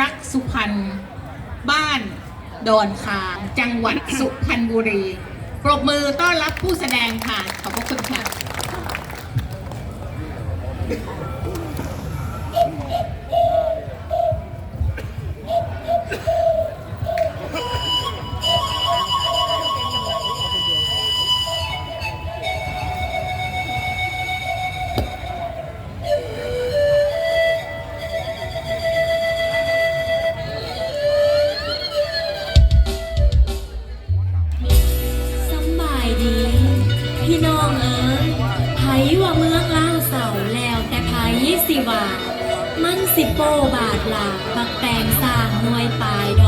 รักสุพรรณบ้านดอนคางจังหวัดสุพรรณบุรี ปรบมือต้อนรับผู้แสดงค่ะ ขอบพระคุณค่ะ ว่า มันสิโปบาทหลากปักแตงสร้างนวยปลายดอก